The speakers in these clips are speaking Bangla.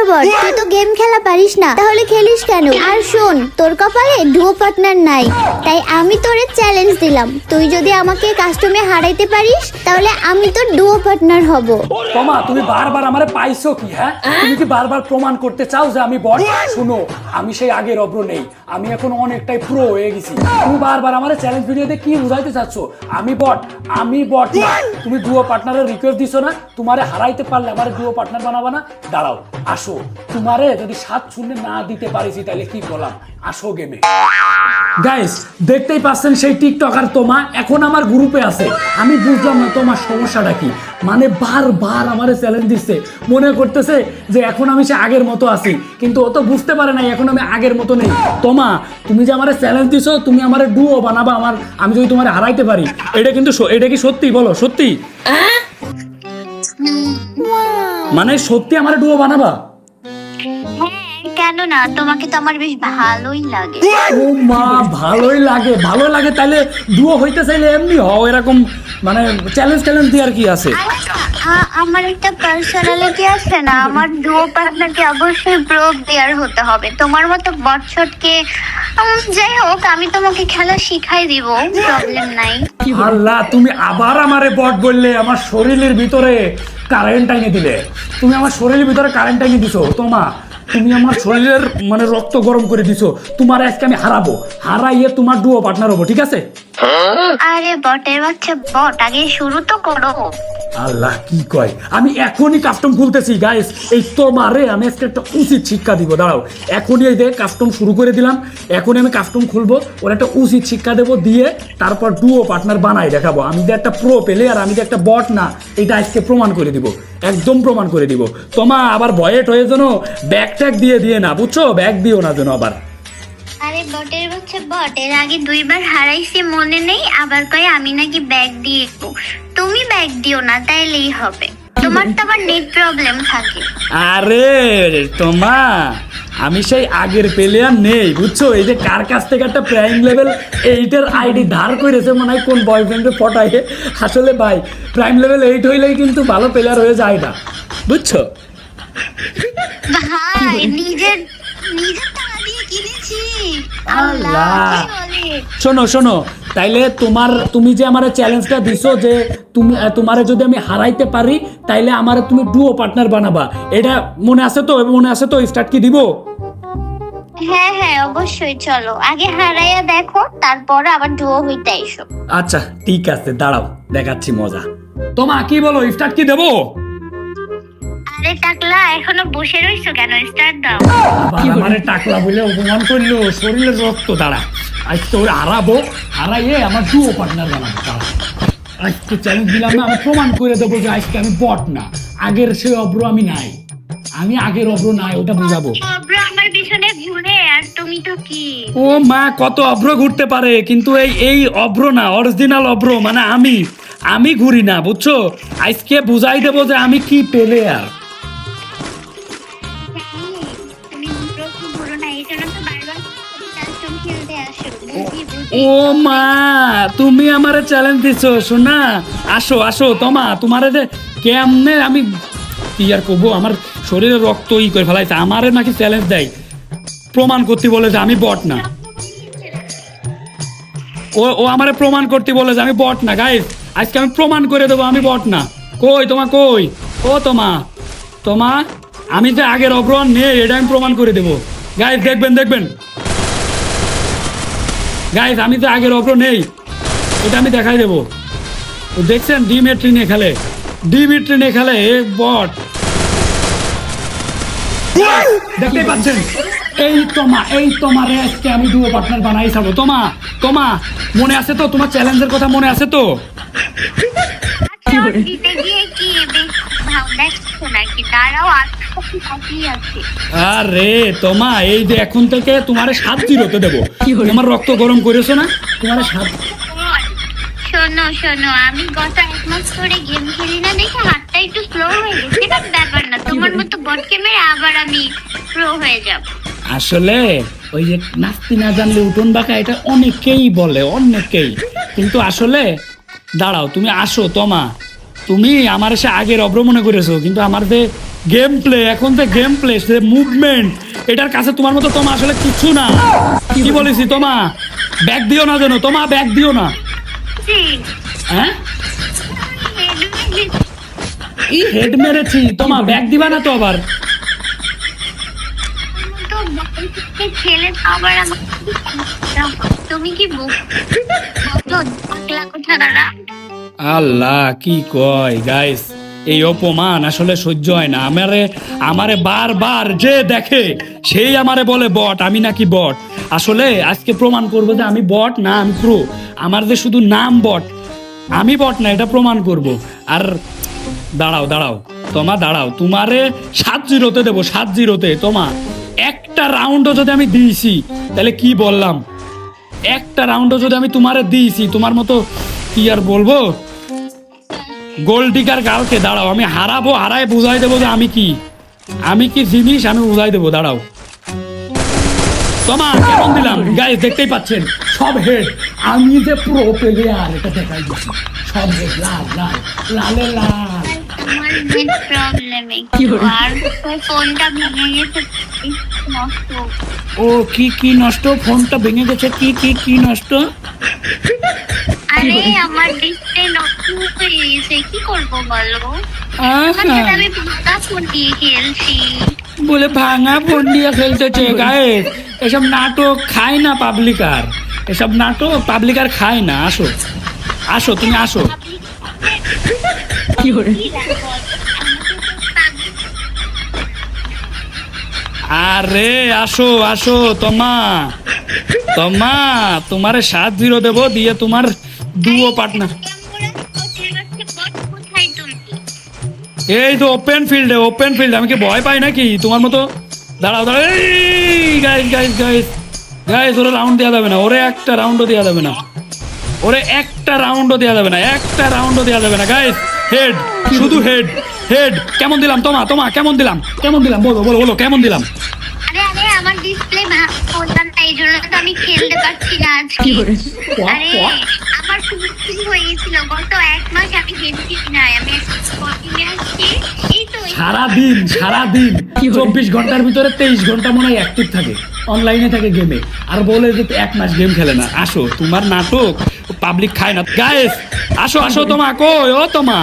অব্রবর তুই তো গেম খেলা পারিস না। তাহলে খেলিস কেন? আর শোন তোর কপালে ডুও পার্টনার নাই। তাই আমি তোরে চ্যালেঞ্জ দিলাম। তুই যদি আমাকে কাস্টমে হারাইতে পারিস তাহলে আমি তোর ডুও পার্টনার হব। তোমা তুমি বারবার আমারে পাইছো কি হ্যাঁ? তুমি কি বারবার প্রমাণ করতে চাও যে আমি বট? শুনো আমি সেই আগের অব্র নেই। আমি এখন অনেকটাই প্রো হয়ে গেছি। তুমি বারবার আমারে চ্যালেঞ্জ ভিডিওতে কি বুঝাইতে চাচ্ছ? আমি বট আমি বট না। তুমি ডুও পার্টনারের রিকোয়েস্ট দিছো না। তোমারে হারাইতে পারলে আমারে ডুও পার্টনার বানাবা না। দাঁড়াও আসো। তোমারে যদি সাত শূন্য না দিতে পারিছি তাহলে কি করলাম? আসো গেমে গাইস দেখতেই পাচ্ছেন সেই টিকটকার তোমা এখন আমার গ্রুপে আছে। আমি বুঝলাম না তোমার সমস্যাটা কি। মানে বারবার আমারে চ্যালেঞ্জ দিচ্ছে। মনে করতেছে যে এখন আমি সে আগের মতো আছি। কিন্তু ও তো বুঝতে পারে নাই এখন আমি আগের মতো নেই। তোমা তুমি যে আমার চ্যালেঞ্জ দিছো তুমি আমারে ডুও বানাবা আমার আমি যদি তোমার হারাইতে পারি। এটা কিন্তু এটা কি সত্যি? বলো সত্যি? মানে সত্যি আমারে ডুও বানাবা? কেন না তোমাকে তো আমার বেশ ভালোই লাগে। ও মা ভালোই লাগে ভালো লাগে তাহলে হইতে চাইলে এমনি হও এরকম মানে চ্যালেঞ্জ চ্যালেঞ্জ দেওয়ার কি আছে? আমার একটা পার্সোনালিটি আছে না আমার পার্টনারকে অবশ্যই প্রোভ দেয়ার হতে হবে। তোমার মতো বটশটকে যাই হোক আমি তোমাকে খেলা শিখাই দিব প্রবলেম নাই। আল্লাহ তুমি আবার আমারে বট বললে আমার শরীরের ভিতরে কারেন্ট টাইনে দিলে। তুমি আমার শরীরের ভিতরে কারেন্ট টাইনে দিছো তোমা তুমি আমার শরীরের মানে রক্ত গরম করে দিছো। তোমার আজকে আমি হারাবো। হারাইয়ে তোমার ডুয়ো পার্টনার হব, ঠিক আছে? আরে বটের বাচ্চা, বট, আগে শুরু তো করো। আল্লাহ, কি কয়? আমি এখনই কাস্টম খুলতেছি গাইস এই তোমারে আমি আজকে একটা উচিত শিক্ষা দিব, দাঁড়াও। এখনই এই যে কাস্টম শুরু করে দিলাম, এখনই আমি কাস্টম খুলবো, ওর একটা উচিত শিক্ষা দেবো, দিয়ে তারপর ডুও পার্টনার বানাই দেখাবো। আমি যে একটা প্রো পেলে আর আমি যে একটা বট না, এটা আজকে প্রমাণ করে দিব, একদম প্রমাণ করে দিব। তোমা আবার বয়েট হয়ে যেন ব্যাগ ট্যাগ দিয়ে দিয়ে না, বুঝছ? ব্যাগ দিও না যেন আবার। আরে বটের বাচ্চা বট এর আগে দুইবার হারাইছি মনে নেই আবার কয় আমি নাকি ব্যাগ দিয়ে তুমি ব্যাগ দিও না তাইলেই হবে। তোমার তো আবার নেট প্রবলেম থাকে। আরে তোমা আমি সেই আগের প্লেয়ার নেই বুঝছ? এই যে কার কাছ থেকে একটা প্রাইম লেভেল এইটের আইডি ধার করেছে মনে হয় কোন বয়ফ্রেন্ডে পটায়। আসলে ভাই প্রাইম লেভেল এইট হইলেই কিন্তু ভালো প্লেয়ার হয়ে যায় না বুঝছ? ভাই নিজের নিজের আল্লাহ। শোনো শোনো তাইলে তোমার তুমি যে আমার চ্যালেঞ্জটা দিছো যে তুমি তোমারে যদি আমি হারাইতে পারি তাইলে আমার তুমি ডুও পার্টনার বানাবা। এটা মনে আছে তো? মনে আছে তো? স্টার্ট কি দিব? হ্যাঁ হ্যাঁ অবশ্যই চলো। আগে হারাইয়া দেখো তারপর আবার ডুয়ো হইতে এসো আচ্ছা ঠিক আছে দাঁড়াও দেখাচ্ছি মজা। তোমা কি বলো? স্টার্ট কি দেবো? আরে টাকলা এখনও বসে রইছো কেন? স্টার্ট দাও। মানে টাকলা বলে অপমান করল শরীরের রক্ত দাঁড়া। ওরা হারাবো হারাইয়ে আমার ডুও পার্টনার বানাবো দাঁড়া। আজকে চ্যালেঞ্জ দিলাম না আমি প্রমাণ করে দেবো যে আজকে আমি বট না। আগের সে অব্র আমি নাই। আমি আগের অব্র নাই ওটা বুঝাবো। অব্র আমার পিছনে ঘুরে আর তুমি তো কি? ও মা কত অভ্র ঘুরতে পারে কিন্তু এই এই অভ্র না অরিজিনাল অভ্র মানে আমি। আমি ঘুরি না বুঝছ? আজকে বুঝাই দেবো যে আমি কি পেলে আর ও মা তুমি আমারে চ্যালেঞ্জ দিছো শোনা আসো আসো, তোমা, তোমারে যে কেমনে আমি কি আর করব? আমার শরীরে রক্ত ই করে ফেলাইছে, আমারে নাকি চ্যালেঞ্জ দেয়। প্রমাণ করতে বলে যে আমি বট না। ও ও আমারে প্রমাণ করতে বলে যে আমি বট না। গাইস আজকে আমি প্রমাণ করে দেবো আমি বট না। কই, তোমা কই? ও, তোমা। তোমা, আমি যে আগের অগ্রহণ নেই এটা আমি প্রমাণ করে দেবো। গাইস দেখবেন দেখবেন। গাইস আমি তো আগের অগ্র নেই। এটা আমি দেখাই দেবো। দেখছেন, ডিমের ট্রেনে খেলে। ডিমের ট্রেনে খেলে বট। দেখতে পাচ্ছেন? এই তোমা, এই তোমার আজকে আমি দুও পার্টনার বানাই যাব তোমা তোমা, মনে আছে তো? তোমার চ্যালেঞ্জের কথা মনে আছে তো আচ্ছা, দিতে গিয়ে কি বেশ ভাব দেখছ নাকি দাঁড়াও আটশো বাকি আছে। আরে তোমা এই যে এখন থেকে তোমার সাত জিরোতে দেবো। তোমার রক্ত গরম করেছ না? তোমার সাত শোনো শোনো আমি গত এক মাস ধরে গেম খেলি না দেখে হাতটা একটু স্লো হয়ে গেছে। এটা ব্যাপার না তোমার মতো আবার আমি প্রো হয়ে যাব। আসলে ওই যে নাস্তি না জানলে উঠোন বাঁকা এটা অনেকেই বলে অনেকেই। কিন্তু আসলে দাঁড়াও তুমি আসো তোমা। তুমি আমার সে আগের অভ্রমণে করেছ কিন্তু আমার যে গেম প্লে এখন যে গেম প্লে সে মুভমেন্ট এটার কাছে তোমার মতো তোমা আসলে কিছু না। কি বলেছি তোমা? ব্যাগ দিও না যেন তোমা ব্যাগ দিও না। হ্যাঁ? হেড মেরেছি তোমা ব্যাগ দিবা না তো আবার? তুমি কি আল্লাহ কি কয় গাইস এই অপমান আসলে সহ্য হয় না। আমারে আমারে বারবার যে দেখে, সেই আমারে বলে বট, আমি নাকি বট। আসলে আজকে প্রমাণ করব যে আমি বট না, আমি প্রো আমার যে শুধু নাম বট, আমি বট না, এটা প্রমাণ করব। আর দাঁড়াও দাঁড়াও। তোমা, দাঁড়াও। তোমারে সাত জিরোতে দেবো, সাত জিরোতে। তোমা, একটা রাউন্ডও যদি আমি দিয়েছি, তাহলে কি বললাম? একটা রাউন্ডও যদি আমি তোমারে দিয়েছি, তোমার মতো কি আর বলব? গোল্ডিকার গালকে দাঁড়াও আমি হারাবো হারায় বুঝাই দেবো যে আমি কি। আমি কি জিনিস আমি বুঝাই দেবো দাঁড়াও। তোমা কেমন দিলাম? গাইস দেখতেই পাচ্ছেন সব হেড আমি যে প্রো প্লেয়ার এটা দেখাই দিচ্ছি। সব হেড লাল লাল লালে লাল। আমার নেট প্রবলেমে আর ফোনটা ভেঙে গেছে ও কি কি নষ্ট? ফোনটা ভেঙে গেছে কি কি কি নষ্ট? আরে আমার হয়ে গেছে কি করব বলো? আমি ভাঙা ফোন দিয়ে খেলছি। বলে ভাঙা ফোন দিয়ে খেলতেছে গায়ে। এসব নাটক খায় না এসব নাটক খায় না। আসো। আসো তুমি আসো। কি করে আরে আসো আসো তোমা। তোমা তোমারে সাত জিরো দেবো দিয়ে তোমার দুও পার্টনার এই তো ওপেন ফিল্ডে ওপেন ফিল্ড আমি কি ভয় পাই নাকি? তোমার মতো? দাঁড়াও দাঁড়াও। এই গাইস গাইস গাইস গাইস ওরে রাউন্ড দেওয়া যাবে না। ওরে একটা রাউন্ডও দেওয়া যাবে না। ওরে একটা রাউন্ডও দেওয়া যাবে না। একটা রাউন্ডও দেওয়া যাবে না। গাইস হেড শুধু হেড হেড কেমন দিলাম? তোমা তোমা কেমন দিলাম? কেমন দিলাম? বলো বলো বলো কেমন দিলাম? আরে আরে আমার ডিসপ্লে বললাম না এই জন্য তো আমি খেলতে পারছি না আজকে। আরে হয়ে গেছিল গত এক মাস আমি খেলি আমি স্পটিংয়ে আসছি এই তো এই সারা দিন সারা দিন চব্বিশ ঘণ্টার ভিতরে তেইশ ঘণ্টা মনে হয় অ্যাক্টিভ থাকে অনলাইনে থাকে গেমে আর বলে যে এক মাস গেম খেলে না। আসো তোমার নাটক পাবলিক খায় না। গায়েস আসো আসো তোমা কই ও তোমা?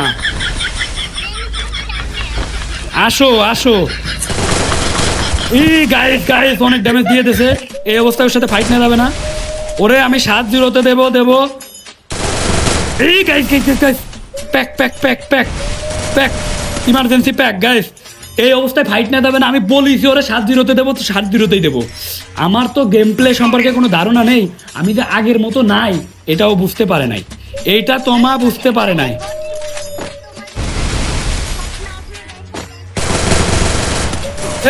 আসো আসো। এই গাইস গাইস অনেক ড্যামেজ দিয়ে দিয়েছে। এই অবস্থায় ওর সাথে ফাইট নেওয়া যাবে না। ওরে আমি সাত জিরোতে দেবো দেবো। এই guys guys guys pack pack pack pack pack emergency pack guys এই অবস্থায় ফাইট না দেবে না আমি বলিছি ওরে সাত জিরোতে দেবো, তো সাত জিরোতেই দেবো। আমার তো গেম প্লে সম্পর্কে কোনো ধারণা নেই, আমি যে আগের মতো নাই, এটাও বুঝতে পারে নাই। এইটা তোমা বুঝতে পারে নাই।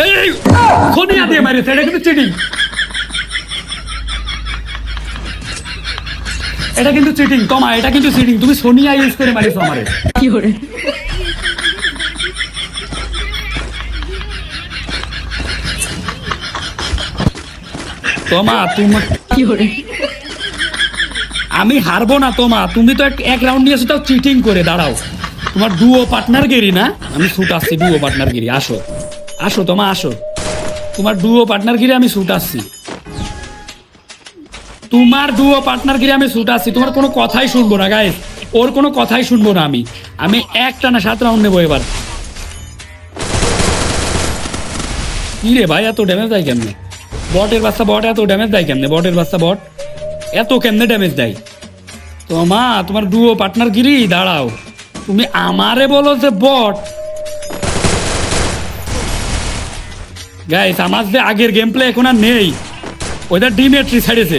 এই সোনিয়া দিয়ে মারিয়েছে, এটা কিন্তু চিটিং এটা কিন্তু চিটিং তোমা এটা কিন্তু চিটিং তুমি সোনিয়া ইউজ করে মারিয়েছো আমারে। কি করে? তোমা তোমার আমি হারবো না তোমা তুমি তো এক- এক রাউন্ড নিয়েছো তাও চিটিং করে দাঁড়াও। তোমার ডুও পার্টনার গেরি না? আমি শুট আসছি ডুও পার্টনার গিরি। আসো। আসো তোমা আসো। তোমার ডুও পার্টনার গিরি আমি শুট আসছি। তোমার ডুও পার্টনার গিরি আমি শুট আসছি তোমার কোনো কথাই শুনব না গাইস ওর কোনো কথাই শুনব না আমি। আমি একটা না সাত রাউন্ড নেব এবার। কি রে ভাই, এত ড্যামেজ দেয় কেমনে? বটের বাচ্চা বট এত ড্যামেজ দেয় কেমনে? বটের বাচ্চা বট এত কেমনে ড্যামেজ দেয়? তো মা, তোমার ডুও পার্টনার গিরি, দাঁড়াও। তুমি আমারে বলো যে বট গাইস আমার যে আগের গেম প্লে এখন আর নেই। ওইটা ডিমেট্রি ছাড়েছে।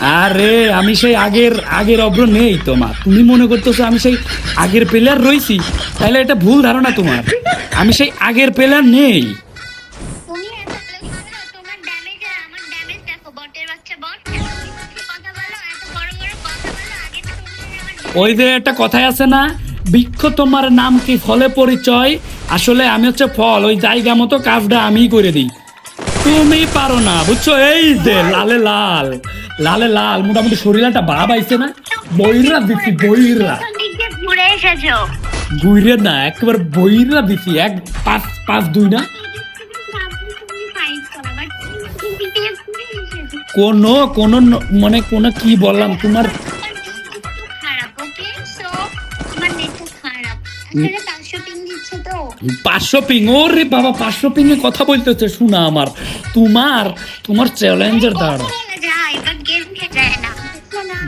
আরে আমি সেই আগের আগের অব্র নেই তোমার তুমি মনে করতেছো আমি সেই আগের প্লেয়ার রইছি? তাহলে এটা ভুল ধারণা তোমার। আমি সেই আগের প্লেয়ার নেই। ওই যে একটা কথাই আছে না বৃক্ষ তোমার নাম কি ফলে পরিচয়? আসলে আমি হচ্ছে ফল ওই জায়গা মতো কাজটা আমিই করে দিই। তুমি পারো না বুঝছ এই যে লালে লাল লালে লাল মোটামুটি শরীরটা ভাব আইছে না বইরা দিচ্ছি বইরা ঘুরে না একবার বইরা দিছি এক পাঁচ পাঁচ দুই না কোন কোন মানে কোন কি বললাম তোমার আসলে পাঁচশো পিং দিচ্ছে তো। পাঁচশো পিং ওরে বাবা পাঁচশো পিং এ কথা বলতেছে শোনা আমার। তোমার তোমার চ্যালেঞ্জের না?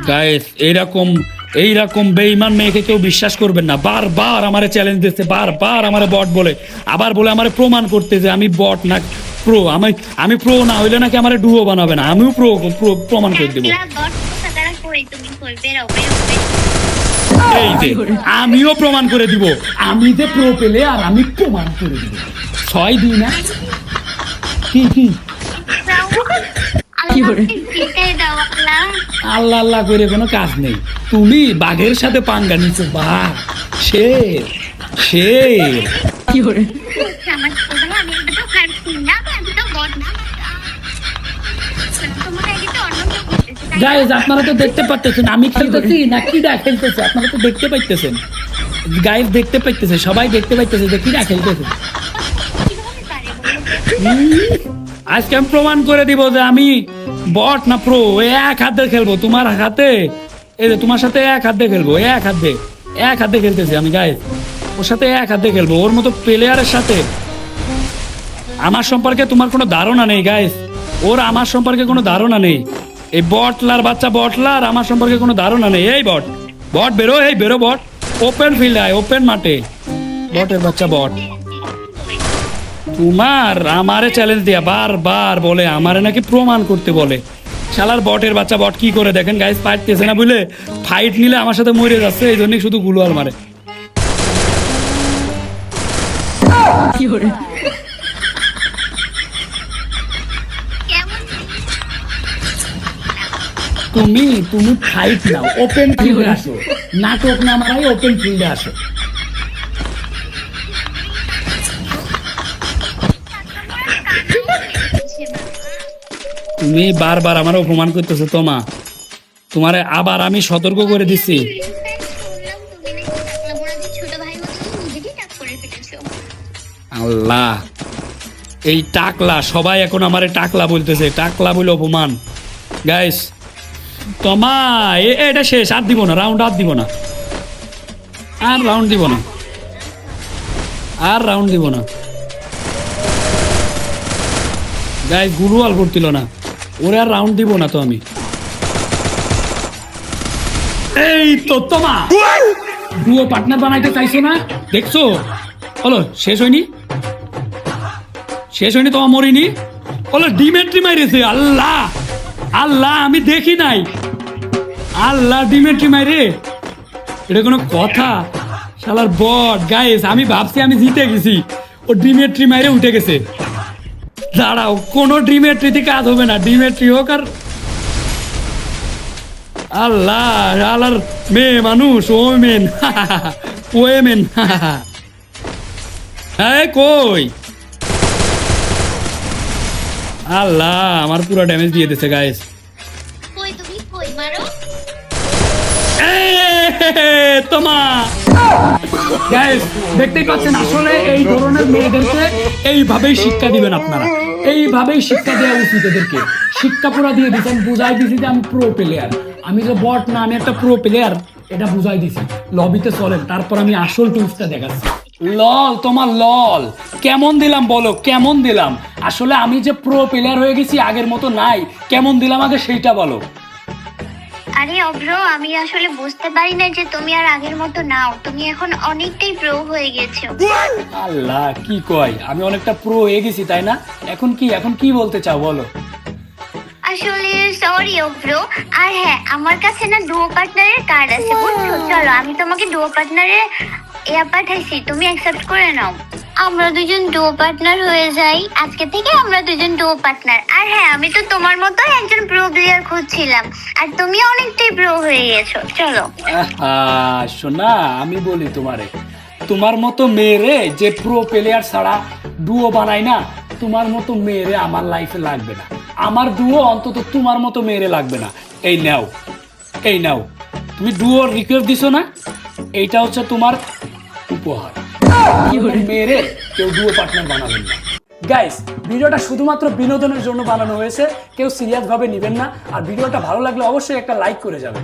গাইস এইরকম এইরকম বেইমান মেয়েকে কেউ বিশ্বাস করবেন না। বারবার আমারে চ্যালেঞ্জ দিচ্ছে বারবার আমারে বট বলে। আবার বলে আমারে প্রমাণ করতে যে আমি বট না প্রো আমি আমি প্রো না হইলে নাকি আমারে ডুও বানাবে না। আমিও প্রো প্রো প্রমাণ করে দেবো। এই যে আমিও প্রমাণ করে দিব। আমি যে প্রো পেলে আর আমি প্রমাণ করে দিব। ছয় দুই না? কি কি? কি করে আল্লাহ আল্লাহ আল্লাহ করে কোনো কাজ নেই। তুমি বাঘের সাথে পাঙ্গা নিচ্ছ বাঘ। সে সে। আমার ছোট গাইজ আপনারা তো দেখতে পাচ্ছেন আমি খেলতেছি না কিডা খেলতেছে? আপনারা তো দেখতে পাইতেছেন। গাইজ দেখতে পাইতেছে, সবাই দেখতে পাইতেছে যে কিডা খেলতেছে। আজকে আমি প্রমাণ করে দিব যে আমি বট না প্রো এক হাত খেলব, তোমার হাতে, এই যে তোমার সাথে এক হাত খেলব এক হাত এক হাত খেলতেছি আমি গাইজ ওর সাথে এক হাত খেলব, ওর মতো প্লেয়ারের সাথে। আমার সম্পর্কে তোমার কোনো ধারণা নেই গাইস ওর আমার সম্পর্কে কোনো ধারণা নেই। এই বটলার বাচ্চা বটলার আমার সম্পর্কে কোনো ধারণা নেই। এই বট বট বেরো, এই বেরো বট। ওপেন ফিল্ড আয় ওপেন মাঠে। বটের বাচ্চা, বট। তোমার আমারে চ্যালেঞ্জ দিয়া বারবার বলে, আমারে নাকি প্রমাণ করতে বলে। শালার বটের বাচ্চা, বট কি করে? দেখেন গাইস পাইতেছে না বুঝলে? ফাইট নিলে আমার সাথে মরে যাচ্ছে, এই জন্যই শুধু গুলোয়াল মারে। কি কেমন তুমি তুমি ফাইট নাও ওপেন ফিল্ডে আসো। নাটক না মারাই ওপেন ফিল্ডে আসো। তুমি বারবার আমার অপমান করতেছো, তোমা। তোমারে আবার আমি সতর্ক করে ফেলেছো আল্লাহ। এই টাকলা, সবাই এখন আমারে টাকলা বলতেছে, টাকলা বলে অপমান। গাইস তোমা এটা শেষ, আর দিব না রাউন্ড আর দিব না। আর রাউন্ড দিব না। আর রাউন্ড দিব না। গাইস গুরুয়াল করছিল না। ওরে আর রাউন্ড দিব না তো আমি। এই তো তোমা! দুও পার্টনার বানাইতে চাইছো না? দেখছ? হলো, শেষ হয়নি? শেষ হয়নি তোমার মরিনি বলো ডিমেট্রি মাইরেছে, আল্লাহ! আল্লাহ, আমি দেখি নাই। আল্লাহ ডিমেট্রি মাইরে? এটা কোনো কথা? শালার বট গাইস আমি ভাবছি আমি জিতে গেছি। ও ডিমেট্রি মাইরে উঠে গেছে। দাঁড়াও, কোনো ডিমেট্রিতে কাজ হবে না। ডিমেট্রি হোক আর আল্লাহ আল্লাহর মেয়ে মানুষ ও মেন ও মেন হ্যাঁ কই? আল্লাহ আমার পুরো ড্যামেজ দিয়ে দিয়েছে গাইস কই তুমি? কই? মারো। তোমা। গাইস দেখতেই পাচ্ছেন আসলে এই ধরনের মেয়েদেরকে এইভাবেই শিক্ষা দিবেন আপনারা। এইভাবেই শিক্ষা দেওয়া উচিত এদেরকে। শিক্ষা পুরা দিয়ে দিচ্ছেন বুঝাই দিছি যে আমি প্রো প্লেয়ার আমি যে বট না আমি একটা প্রো প্লেয়ার এটা বুঝাই দিছি। লবিতে চলেন তারপর আমি আসল টুলসটা দেখাচ্ছি। লল তোমার লল। কেমন দিলাম বলো কেমন দিলাম? আসলে আমি যে প্রো প্লেয়ার হয়ে গেছি আগের মতো নাই। কেমন দিলাম আগে সেইটা বলো। আরে অভ্র আমি আসলে বুঝতে পারি না যে তুমি আর আগের মতো নাও। তুমি এখন অনেকটাই প্রো হয়ে গেছো। আল্লাহ কি কয়? আমি অনেকটা প্রো হয়ে গেছি তাই না? এখন কি এখন কি বলতে চাও বলো। আসলে সরি ব্রো আর হ্যাঁ আমার কাছে না ডুও পার্টনারের কার্ড আছে। বুঝছ? চলো আমি তোমাকে ডুও পার্টনারের এয়া পাঠাইছি, তুমি অ্যাকসেপ্ট করে নাও। আমরা দুজন ডুও পার্টনার হয়ে যাই। আজকে থেকে আমরা দুজন ডুও পার্টনার আর হ্যাঁ আমি তো তোমার মতো একজন প্রো প্লেয়ার খুঁজছিলাম। আর তুমি অনেকটাই প্রো হয়ে গেছো। চলো। শোনা আমি বলি তোমারে, তোমার মতো মেয়েরে যে প্রো প্লেয়ার ছাড়া ডুও বানাই না, তোমার মতো মেয়েরে আমার লাইফে লাগবে না। আমার ডুও অন্তত তোমার মতো মেয়েরে লাগবে না। এই নাও এই নাও, তুমি ডুয়োর রিকোয়েস্ট দিছো না? এইটা হচ্ছে তোমার উপহার। মেয়েরে কেউ ডুও পার্টনার বানাবেন না। গাইস ভিডিওটা শুধুমাত্র বিনোদনের জন্য বানানো হয়েছে। কেউ সিরিয়াস ভাবে নেবেন না। আর ভিডিওটা ভালো লাগলে অবশ্যই একটা লাইক করে যাবেন।